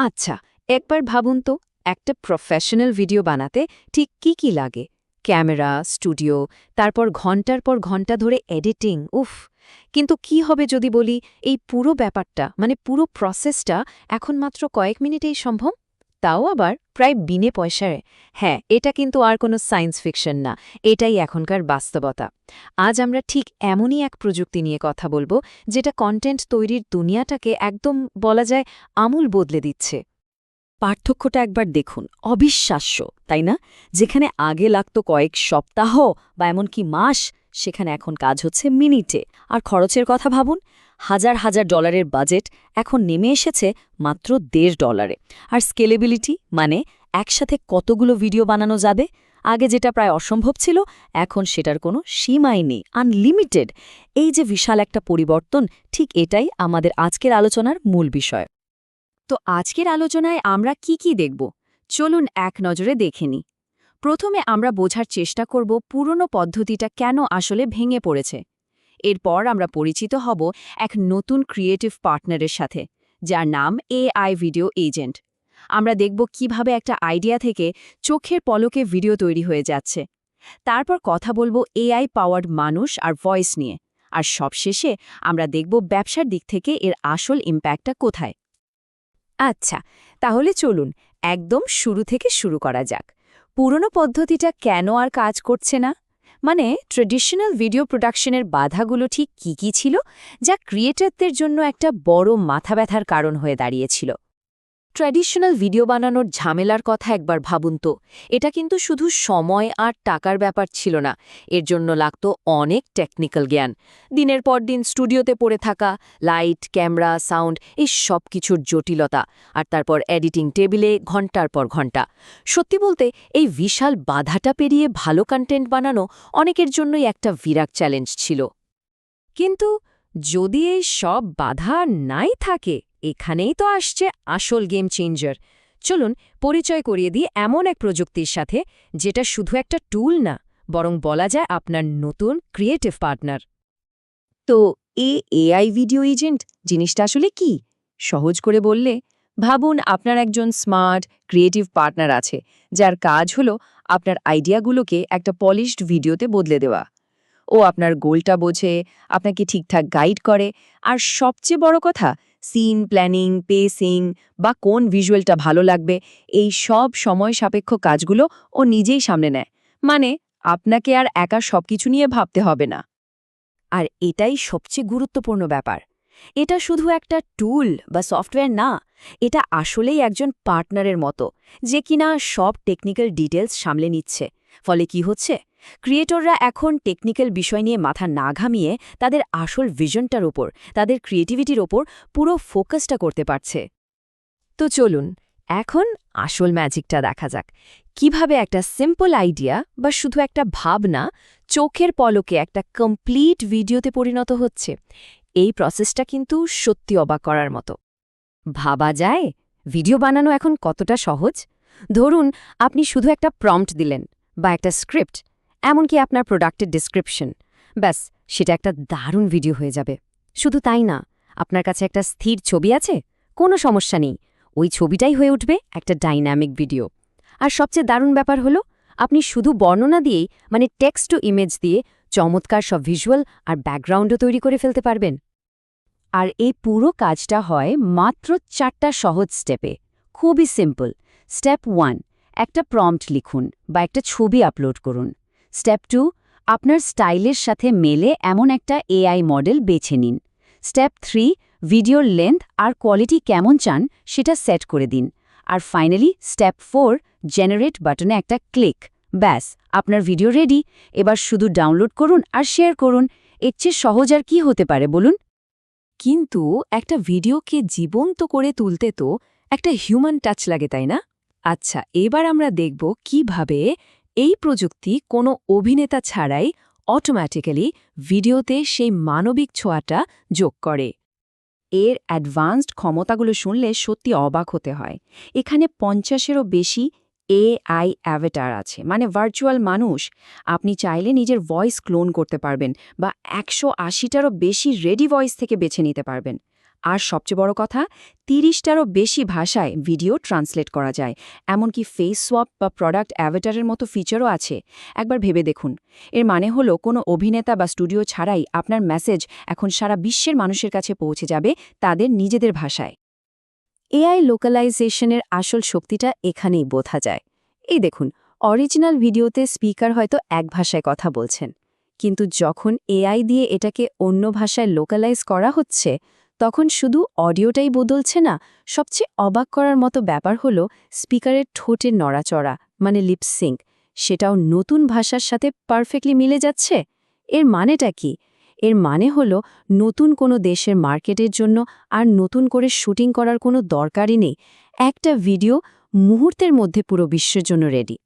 আচ্ছা একবার ভাবুন তো, একটা প্রফেশনাল ভিডিও বানাতে ঠিক কি কি লাগে? ক্যামেরা, স্টুডিও, তারপর ঘণ্টার পর ঘণ্টা ধরে এডিটিং উফ! কিন্তু কি হবে যদি বলি, এই পুরো ব্যাপারটা মানে পুরো প্রসেসটা এখন মাত্র কয়েক মিনিটেই সম্ভব? তাও আবার প্রায় বিনে পয়সায়। হ্যাঁ এটা কিন্তু আর কোনো সায়েন্স ফিকশন না, এটাই এখনকার বাস্তবতা। আজ আমরা ঠিক এমনই এক প্রযুক্তি নিয়ে কথা বলব, যেটা কন্টেন্ট তৈরির দুনিয়াটাকে একদম বলা যায় আমূল বদলে দিচ্ছে। পার্থক্যটা একবার দেখুন, অবিশ্বাস্য, তাই না? যেখানে আগে লাগত কয়েক সপ্তাহ বা এমনকি মাস, সেখানে এখন কাজ হচ্ছে মিনিটে। আর খরচের কথা ভাবুন হাজার হাজার ডলারের বাজেট এখন নেমে এসেছে মাত্র দেড় ডলারে। আর স্কেলেবিলিটি মানে একসাথে কতগুলো ভিডিও বানানো যাবে? আগে যেটা প্রায় অসম্ভব ছিল, এখন সেটার কোনো সীমাই নেই আনলিমিটেড এই যে বিশাল একটা পরিবর্তন, ঠিক এটাই আমাদের আজকের আলোচনার মূল বিষয়। তো আজকের আলোচনায় আমরা কি কি দেখব? চলুন এক নজরে দেখে প্রথমে আমরা বোঝার চেষ্টা করব পুরনো পদ্ধতিটা কেন আসলে ভেঙে পড়েছে। এরপর আমরা পরিচিত হব এক নতুন ক্রিয়েটিভ পার্টনারের সাথে, যার নাম এআই ভিডিও এজেন্ট আমরা দেখব কীভাবে একটা আইডিয়া থেকে চোখের পলকে ভিডিও তৈরি হয়ে যাচ্ছে। তারপর কথা বলব এআই পাওয়ার্ড মানুষ আর ভয়েস নিয়ে। আর সবশেষে আমরা দেখব ব্যবসার দিক থেকে এর আসল ইম্প্যাক্টটা কোথায়। আচ্ছা তাহলে চলুন একদম শুরু থেকে শুরু করা যাক। পুরনো পদ্ধতিটা কেন আর কাজ করছে না? মানে ট্রেডিশনাল ভিডিও প্রোডাকশনের বাধাগুলো ঠিক কী কী ছিল, যা ক্রিয়েটারদের জন্য একটা বড় মাথা ব্যথার কারণ হয়ে দাঁড়িয়েছিল। ট্র্যাডিশনাল ভিডিও বানানোর ঝামেলার কথা একবার ভাবুন তো। এটা কিন্তু শুধু সময় আর টাকার ব্যাপার ছিল না, এর জন্য লাগত অনেক টেকনিক্যাল জ্ঞান। দিনের পর দিন স্টুডিওতে পড়ে থাকা লাইট ক্যামেরা সাউন্ড এই সব কিছুর জটিলতা, আর তারপর এডিটিং টেবিলে ঘণ্টার পর ঘণ্টা। সত্যি বলতে, এই বিশাল বাধাটা পেরিয়ে ভালো কন্টেন্ট বানানো অনেকের জন্যই একটা বিরাট চ্যালেঞ্জ ছিল। কিন্তু যদি এই সব বাধা নাই থাকে এখানেই তো আসছে আসল গেম চেঞ্জার চলুন পরিচয় করিয়ে দিই এমন এক প্রযুক্তির সাথে, যেটা শুধু একটা টুল না, বরং বলা যায় আপনার নতুন ক্রিয়েটিভ পার্টনার তো এ এআই ভিডিও এজেন্ট জিনিসটা আসলে কি? সহজ করে বললে, ভাবুন আপনার একজন স্মার্ট ক্রিয়েটিভ পার্টনার আছে, যার কাজ হলো আপনার আইডিয়াগুলোকে একটা পলিশড ভিডিওতে বদলে দেওয়া। ও আপনার গোলটা বোঝে, আপনাকে ঠিকঠাক গাইড করে, আর সবচেয়ে বড় কথা সিন প্ল্যানিং পেসিং বা কোন ভিজুয়ালটা ভালো লাগবে, এই সব সময় সাপেক্ষ কাজগুলো ও নিজেই সামনে নেয়। মানে আপনাকে আর একা সবকিছু নিয়ে ভাবতে হবে না। আর এটাই সবচেয়ে গুরুত্বপূর্ণ ব্যাপার। এটা শুধু একটা টুল বা সফটওয়্যার না, এটা আসলেই একজন পার্টনারের মতো, যে কিনা সব টেকনিক্যাল ডিটেলস সামলে নিচ্ছে। ফলে কি হচ্ছে? ক্রিয়েটররা এখন টেকনিক্যাল বিষয় নিয়ে মাথা না ঘামিয়ে তাদের আসল ভিশনটার ওপর, তাদের ক্রিয়েটিভিটির ওপর পুরো ফোকাসটা করতে পারছে। তো চলুন, এখন আসল ম্যাজিকটা দেখা যাক। কীভাবে একটা সিম্পল আইডিয়া বা শুধু একটা ভাবনা চোখের পলকে একটা কমপ্লিট ভিডিওতে পরিণত হচ্ছে, এই প্রসেসটা কিন্তু সত্যি অবাক করার মতো। ভাবা যায় ভিডিও বানানো এখন কতটা সহজ? ধরুন, আপনি শুধু একটা প্রম্পট দিলেন বা একটা স্ক্রিপ্ট এমনকি আপনার প্রোডাক্টের ডিসক্রিপশন ব্যাস, সেটা একটা দারুণ ভিডিও হয়ে যাবে। শুধু তাই না, আপনার কাছে একটা স্থির ছবি আছে? কোনো সমস্যা নেই। ওই ছবিটাই হয়ে উঠবে একটা ডাইনামিক ভিডিও আর সবচেয়ে দারুণ ব্যাপার হলো, আপনি শুধু বর্ণনা দিয়েই মানে টেক্সট টু ইমেজ দিয়ে, চমৎকার সব ভিজুয়াল আর ব্যাকগ্রাউন্ডও তৈরি করে ফেলতে পারবেন। আর এই পুরো কাজটা হয় মাত্র চারটা সহজ স্টেপে খুবই সিম্পল স্টেপ ওয়ান একটা প্রম্পট লিখুন বা একটা ছবি আপলোড করুন। স্টেপ টু আপনার স্টাইলের সাথে মেলে এমন একটা এআই মডেল বেছে নিন। স্টেপ থ্রি ভিডিওর লেন্থ আর কোয়ালিটি কেমন চান সেটা সেট করে দিন। আর ফাইনালি স্টেপ ফোর জেনারেট বাটনে একটা ক্লিক ব্যাস, আপনার ভিডিও রেডি এবার শুধু ডাউনলোড করুন আর শেয়ার করুন। এর চেয়ে সহজ আর কী হতে পারে বলুন? কিন্তু একটা ভিডিওকে জীবন্ত করে তুলতে তো একটা হিউম্যান টাচ লাগে, তাই না? আচ্ছা এবার আমরা দেখব কীভাবে এই প্রযুক্তি কোনো অভিনেতা ছাড়াই অটোম্যাটিক্যালি ভিডিওতে সেই মানবিক ছোঁয়াটা যোগ করে। এর অ্যাডভান্সড ক্ষমতাগুলো শুনলে সত্যি অবাক হতে হয়। এখানে পঞ্চাশেরও বেশি এআই অ্যাভেটার আছে। মানে ভার্চুয়াল মানুষ, আপনি চাইলে নিজের ভয়েস ক্লোন করতে পারবেন বা একশো আশিটারও বেশি রেডি ভয়েস থেকে বেছে নিতে পারবেন। আর সবচেয়ে বড় কথা, তিরিশটারও বেশি ভাষায় ভিডিও ট্রান্সলেট করা যায়। এমনকি ফেস সোয়াপ বা প্রোডাক্ট অ্যাভেটারের মতো ফিচারও আছে। একবার ভেবে দেখুন। এর মানে হলো কোনো অভিনেতা বা স্টুডিও ছাড়াই আপনার মেসেজ এখন সারা বিশ্বের মানুষের কাছে পৌঁছে যাবে তাদের নিজেদের ভাষায়। এআই লোকালাইজেশনের আসল শক্তিটা এখানেই বোঝা যায়। এই দেখুন অরিজিনাল ভিডিওতে স্পিকার হয়তো এক ভাষায় কথা বলছেন। কিন্তু যখন এআই দিয়ে এটাকে অন্য ভাষায় লোকালাইজ করা হচ্ছে তখন শুধু অডিওটাই বদলছে না, সবচেয়ে অবাক করার মতো ব্যাপার হলো স্পিকারের ঠোঁটের নড়াচড়া মানে লিপসিঙ্ক সেটাও নতুন ভাষার সাথে পারফেক্টলি মিলে যাচ্ছে? এর মানেটা কি? এর মানে হলো নতুন কোনো দেশের মার্কেটের জন্য আর নতুন করে শুটিং করার কোনো দরকারই নেই, একটা ভিডিও মুহূর্তের মধ্যে পুরো বিশ্বের জন্য রেডি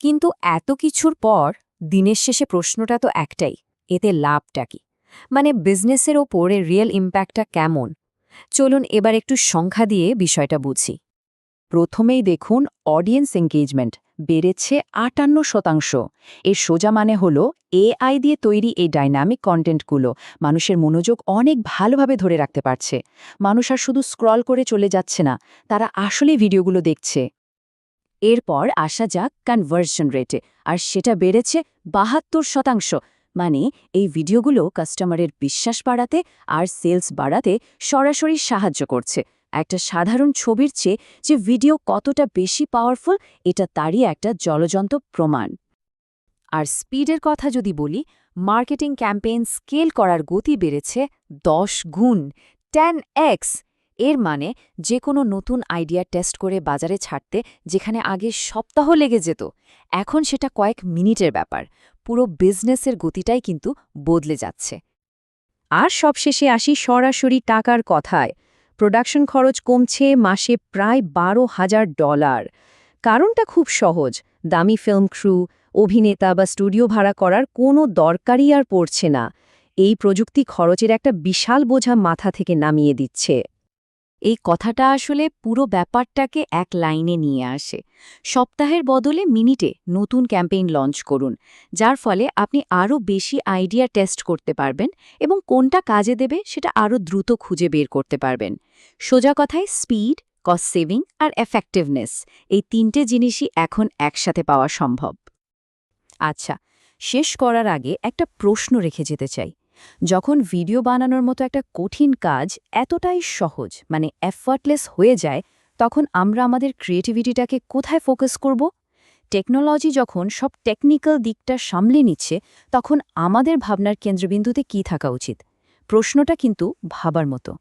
কিন্তু এত কিছুর পর দিনের শেষে প্রশ্নটা তো একটাই, এতে লাভটা কি? মানে বিজনেসের ওপর রিয়েল ইম্প্যাক্টটা কেমন? চলুন এবার একটু সংখ্যা দিয়ে বিষয়টা বুঝি। প্রথমেই দেখুন অডিয়েন্স এঙ্গেজমেন্ট বেড়েছে আটান্ন শতাংশ। এর সোজা মানে হল এআই দিয়ে তৈরি এই ডাইনামিক কন্টেন্টগুলো মানুষের মনোযোগ অনেক ভালোভাবে ধরে রাখতে পারছে। মানুষ আর শুধু স্ক্রল করে চলে যাচ্ছে না, তারা আসলে ভিডিওগুলো দেখছে। এরপর আসা যাক কনভার্সন রেটে আর সেটা বেড়েছে বাহাত্তর শতাংশ। মানে এই ভিডিওগুলো কাস্টমারের বিশ্বাস বাড়াতে আর সেলস বাড়াতে সরাসরি সাহায্য করছে। একটা সাধারণ ছবির চেয়ে যে ভিডিও কতটা বেশি পাওয়ারফুল এটা তারই একটা জলজন্ত প্রমাণ। আর স্পিডের কথা যদি বলি, মার্কেটিং ক্যাম্পেইন স্কেল করার গতি বেড়েছে দশ গুণ টেন এক্সের মানে যে কোনো নতুন আইডিয়া টেস্ট করে বাজারে ছাড়তে যেখানে আগে সপ্তাহ লেগে যেত, এখন সেটা কয়েক মিনিটের ব্যাপার। পুরো বিজনেসের গতিটাই কিন্তু বদলে যাচ্ছে। আর সবশেষে আসি সরাসরি টাকার কথায়। প্রোডাকশন খরচ কমছে মাসে প্রায় বারো হাজার ডলার কারণটা খুব সহজ। দামি ফিল্ম ক্রু অভিনেতা বা স্টুডিও ভাড়া করার কোনো দরকারই আর পড়ছে না। এই প্রযুক্তি খরচের একটা বিশাল বোঝা মাথা থেকে নামিয়ে দিচ্ছে। এই কথাটা আসলে পুরো ব্যাপারটাকে এক লাইনে নিয়ে আসে। সপ্তাহের বদলে মিনিটে নতুন ক্যাম্পেইন লঞ্চ করুন, যার ফলে আপনি আরও বেশি আইডিয়া টেস্ট করতে পারবেন এবং কোনটা কাজে দেবে সেটা আরও দ্রুত খুঁজে বের করতে পারবেন। সোজা কথায় স্পিড, কস্ট সেভিং আর এফেক্টিভনেস এই তিনটে জিনিসই এখন একসাথে পাওয়া সম্ভব। আচ্ছা শেষ করার আগে একটা প্রশ্ন রেখে যেতে চাই। যখন ভিডিও বানানোর মতো একটা কঠিন কাজ এতটাই সহজ মানে এফার্টলেস হয়ে যায়, তখন আমরা আমাদের ক্রিয়েটিভিটিটাকে কোথায় ফোকাস করব? টেকনোলজি যখন সব টেকনিক্যাল দিকটা সামলে নিচ্ছে, তখন আমাদের ভাবনার কেন্দ্রবিন্দুতে কি থাকা উচিত? প্রশ্নটা কিন্তু ভাবার মতো।